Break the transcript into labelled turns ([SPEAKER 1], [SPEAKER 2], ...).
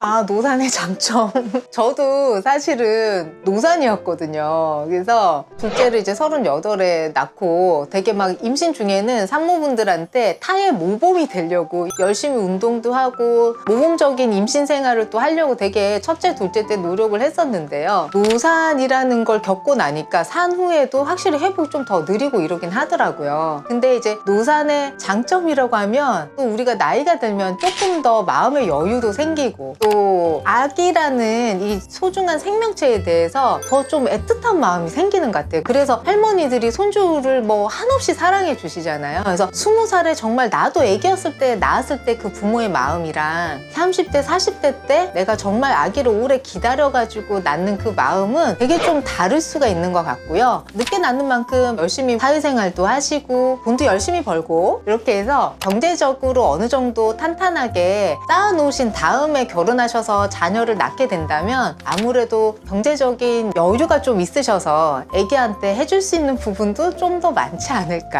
[SPEAKER 1] 아, 노산의 장점. 저도 사실은 노산이었거든요. 그래서 둘째를 이제 38에 낳고 되게 막 임신 중에는 산모분들한테 타의 모범이 되려고 열심히 운동도 하고 모범적인 임신 생활을 또 하려고 되게 첫째, 둘째 때 노력을 했었는데요. 노산이라는 걸 겪고 나니까 산 후에도 확실히 회복이 좀 더 느리고 이러긴 하더라고요. 근데 이제 노산의 장점이라고 하면 또 우리가 나이가 들면 조금 더 마음의 여유도 생기고 또 아기라는 이 소중한 생명체에 대해서 더 좀 애틋한 마음이 생기는 것 같아요. 그래서 할머니들이 손주를 뭐 한없이 사랑해 주시잖아요. 그래서 스무 살에 정말 나도 애기였을 때 낳았을 때 그 부모의 마음이랑 30대, 40대 때 내가 정말 아기를 오래 기다려가지고 낳는 그 마음은 되게 좀 다를 수가 있는 것 같고요. 늦게 낳는 만큼 열심히 사회생활도 하시고 돈도 열심히 벌고 이렇게 해서 경제적으로 어느 정도 탄탄하게 쌓아놓으신 다음에 결혼 하셔서 자녀를 낳게 된다면 아무래도 경제적인 여유가 좀 있으셔서 애기한테 해줄 수 있는 부분도 좀 더 많지 않을까.